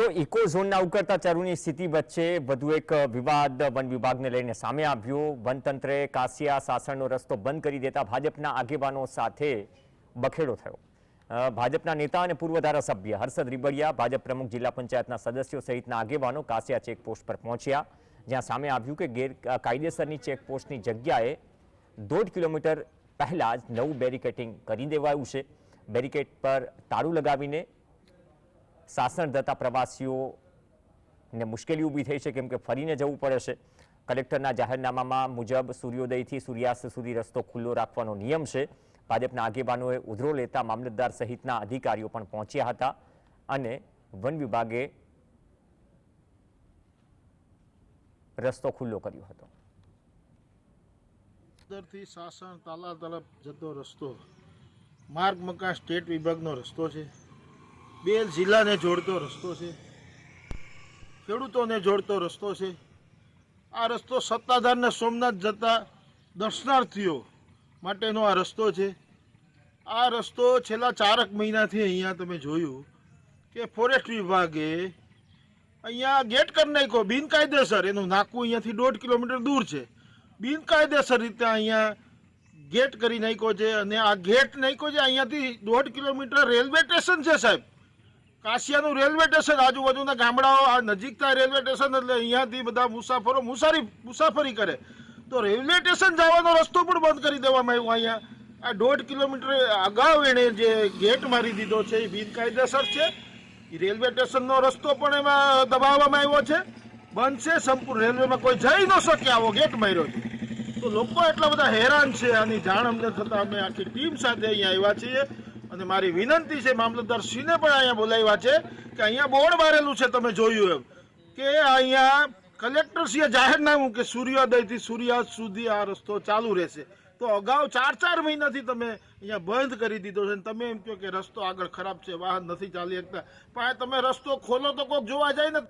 તો ઇકો ઝોનના ઉકળતા ચરુની સ્થિતિ વચ્ચે વધુ એક વિવાદ વન વિભાગને લઈને સામે આવ્યો. વનતંત્રે કાસિયા સાસણનો રસ્તો બંધ કરી દેતા ભાજપના આગેવાનો સાથે બખેડો થયો. ભાજપના નેતા અને પૂર્વ ધારાસભ્ય હર્ષદ રીબડિયા, ભાજપ પ્રમુખ જિલ્લા પંચાયતના સદસ્યો સહિતના આગેવાનો કાસિયા ચેકપોસ્ટ પર પહોંચ્યા. જ્યાં સામે આવ્યું કે ગેર કાયદેસરની ચેકપોસ્ટની જગ્યાએ દોઢ કિલોમીટર પહેલાં જ નવું બેરિકેટિંગ કરી દેવાયું છે. બેરિકેડ પર તાળું લગાવીને સાસણ જતા પ્રવાસીઓને મુશ્કેલી ઊભી થઈ છે, કેમ કે ફરીને જવું પડે છે. કલેક્ટરના જાહેરનામામાં મુજબ સૂર્યોદયથી સૂર્યાસ્ત સુધી રસ્તો ખુલ્લો રાખવાનો નિયમ છે. ભાજપના આગેવાનોએ ઉધરો લેતા મામલતદાર સહિતના અધિકારીઓ પણ પહોંચ્યા હતા અને વન વિભાગે રસ્તો ખુલ્લો કર્યો હતો. અંદરથી સાસણ, તાલા તરફ જતો રસ્તો, માર્ગ મકાન સ્ટેટ વિભાગનો રસ્તો છે. બે જિલ્લાને જોડતો રસ્તો છે. ખેડૂતોને જોડતો રસ્તો છે. આ રસ્તો સત્તાધારને સોમનાથ જતા દર્શનાર્થીઓ માટેનો આ રસ્તો છે. આ રસ્તો છેલ્લા ચારક મહિનાથી અહીંયા તમે જોયું કે ફોરેસ્ટ વિભાગે અહીંયા ગેટ કરી નાખ્યો. બિનકાયદેસર. એનું નાકું અહીંયાથી દોઢ કિલોમીટર દૂર છે. બિનકાયદેસર રીતે અહીંયા ગેટ કરી નાખ્યો છે અને આ ગેટ નાખ્યો છે અહીંયાથી દોઢ કિલોમીટર રેલવે સ્ટેશન છે સાહેબ. કાશિયાનું રેલવે સ્ટેશન આજુબાજુના ગામડાઓ, આ નજીકતા રેલવે સ્ટેશન એટલે અહીંયાથી બધા મુસાફરો મુસારી મુસાફરી કરે. તો રેલવે સ્ટેશન જવાનો રસ્તો પણ બંધ કરી દેવામાં આવ્યો અહીંયા. આ દોઢ કિલોમીટર અગાઉ એણે જે ગેટ મારી દીધો છે એ બિનકાયદેસર છે. રેલવે સ્ટેશનનો રસ્તો પણ એમાં દબાવવામાં આવ્યો છે. બંધ છે સંપૂર્ણ. રેલવેમાં કોઈ જઈ ન શકે આવો ગેટ માર્યો છે. તો લોકો એટલા બધા હેરાન છે. આની જાણ અમને થતાં અમે આખી ટીમ સાથે અહીંયા આવ્યા છીએ. અને મારી વિનંતી છે, મામલતદાર સિંહને પણ અહીંયા બોલાવ્યા છે કે અહીંયા બોર્ડ મારેલું છે, તમે જોયું એમ. કે અહીંયા કલેક્ટરશ્રીએ જાહેરનામું કે સૂર્યોદયથી સૂર્યાસ્ત સુધી આ રસ્તો ચાલુ રહેશે. તો અગાઉ ચાર ચાર મહિનાથી તમે અહીંયા બંધ કરી દીધો છે તમે એમ કહો કે રસ્તો આગળ ખરાબ છે, વાહન નથી ચાલી શકતા. પણ તમે રસ્તો ખોલો તો કોઈક જોવા જાય ને